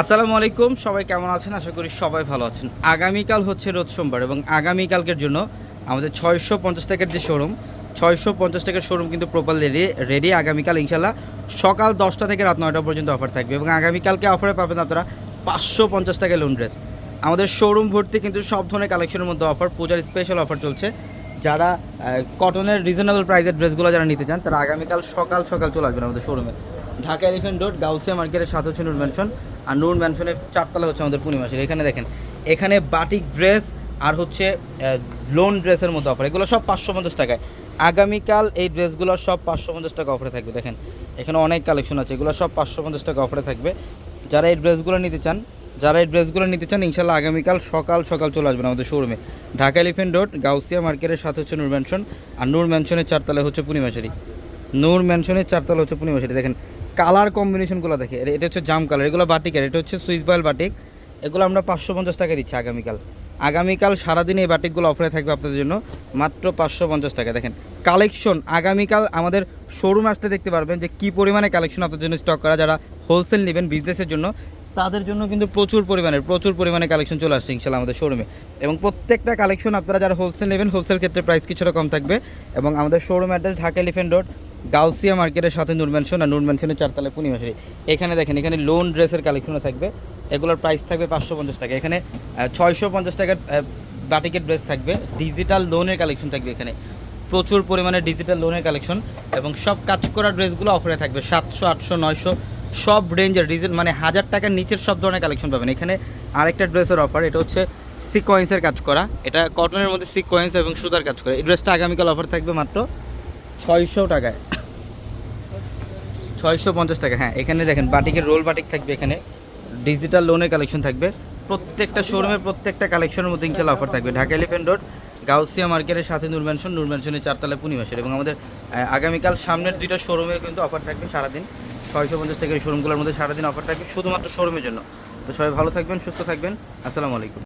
আসসালামু আলাইকুম, সবাই কেমন আছেন? আশা করি সবাই ভালো আছেন। আগামীকাল হচ্ছে রোজ সোমবার এবং আগামীকালকের জন্য আমাদের ছয়শো পঞ্চাশ টাকার যে শোরুম ছয়শো পঞ্চাশ টাকার শোরুম কিন্তু প্রপার রেডি রেডি আগামীকাল ইনশাল্লাহ সকাল দশটা থেকে রাত নয়টা পর্যন্ত অফার থাকবে এবং আগামীকালকে অফারে পাবেন আপনারা পাঁচশো পঞ্চাশ টাকা লোন ড্রেস আমাদের শোরুম ভর্তি কিন্তু সব ধরনের কালেকশনের মধ্যে অফার পূজার স্পেশাল অফার চলছে। যারা কটনের রিজনেবল প্রাইসের ড্রেসগুলো যারা নিতে চান, তারা আগামীকাল সকাল সকাল চলে আসবেন আমাদের শোরুমে ঢাকা এলিফেন্ট রোড, গাউসিয়া মার্কেটের সাথে হচ্ছে নূর ম্যানশন আর নূর ম্যানশনের চারতলা হচ্ছে আমাদের পূর্ণিমাসের এখানে দেখেন, এখানে বাটিক ড্রেস আর হচ্ছে লোন ড্রেসের মধ্যে অফার এগুলো সব পাঁচশো পঞ্চাশ টাকায়। আগামীকাল এই ড্রেসগুলো সব পাঁচশো পঞ্চাশ টাকা অফারে থাকবে। দেখেন, এখানে অনেক কালেকশন আছে। এগুলো সব পাঁচশো পঞ্চাশ টাকা অফারে থাকবে। যারা এই ড্রেসগুলো নিতে চান, যারা এই ড্রেসগুলো নিতে চান ইনশাল্লাহ আগামীকাল সকাল সকাল চলে আসবেন আমাদের শোরুমে ঢাকা এলিফেন্ট রোড, গাউসিয়া মার্কেটের সাথে হচ্ছে নূর ম্যানশন আর নূর ম্যানশনের চারতলায় হচ্ছে পূর্ণিমাশারি নূর ম্যানশনের চারতলা হচ্ছে পূর্ণিমাশারি দেখেন কালার কম্বিনেশনগুলো দেখে। এটা হচ্ছে জাম কালার, এগুলো বাটিকের, এটা হচ্ছে সুইস বয়েল বাটিক। এগুলো আমরা পাঁচশো পঞ্চাশ টাকা দিচ্ছি আগামীকাল। আগামীকাল সারাদিন এই বাটিকগুলো অফারে থাকবে আপনাদের জন্য, মাত্র পাঁচশো পঞ্চাশ টাকা দেখেন, কালেকশন, আগামীকাল আমাদের শোরুম আসতে দেখতে পারবেন যে কী পরিমাণে কালেকশন আপনাদের জন্য স্টক করা, যারা হোলসেল নেবেন বিজনেসের জন্য, তাদের জন্য কিন্তু প্রচুর পরিমাণে প্রচুর পরিমাণে কালেকশন চলে আসছে ইনশাল্লাহ আমাদের শোরুমে এবং প্রত্যেকটা কালেকশন আপনারা যারা হোলসেল নেবেন হোলসেল ক্ষেত্রে প্রাইস কিছুটা কম থাকবে। এবং আমাদের showroom address Dhaka Elephant Road Gausia মার্কেটের সাথে নূর ম্যানশন আর নূর ম্যানশনের চারতলায় পূর্ণিমাশারি এখানে দেখেন, এখানে লোন ড্রেসের কালেকশনও থাকবে। এগুলোর প্রাইস থাকবে পাঁচশো পঞ্চাশ টাকা। এখানে ছয়শো পঞ্চাশ টাকার বাটিকের ড্রেস থাকবে। ডিজিটাল লোনের কালেকশন থাকবে এখানে। প্রচুর পরিমাণে ডিজিটাল লোনের কালেকশন এবং সব কাজ করা ড্রেসগুলো অফারে থাকবে। সাতশো, আটশো, নয়শো, সব রেঞ্জের ডিজিট মানে হাজার টাকার নিচের সব ধরনের কালেকশন পাবেন। এখানে আরেকটা ড্রেসের অফার এটা হচ্ছে সিকোয়েন্সের কাজ করা। এটা কটনের মধ্যে সিকোয়েন্স এবং সুতার কাজ করা। এই ড্রেসটা আগামীকাল অফার থাকবে মাত্র ছয়শো টাকায়। ছয়শো পঞ্চাশ টাকা হ্যাঁ এখানে দেখেন বাটিকের রোল বাটিক থাকবে এখানে। ডিজিটাল লোনের কালেকশন থাকবে। প্রত্যেকটা শোরুমের প্রত্যেকটা কালেকশনের মধ্যে ইনশাল্লাহ অফার থাকবে। ঢাকা এলিফেন্ট রোড গাউসিয়া মার্কেটের সাথে নূর ম্যানশন নূর ম্যানশনের চারতলা পূর্ণিমাসের এবং আমাদের আগামীকাল সামনের দুইটা শোরুমে কিন্তু অফার থাকবে সারাদিন। ছয়শো পঞ্চাশ টাকার শোরুমগুলোর মধ্যে সারাদিন অফার থাকবে শুধুমাত্র শোরুমের জন্য। তো সবাই ভালো থাকবেন, সুস্থ থাকবেন। আসসালামু আলাইকুম।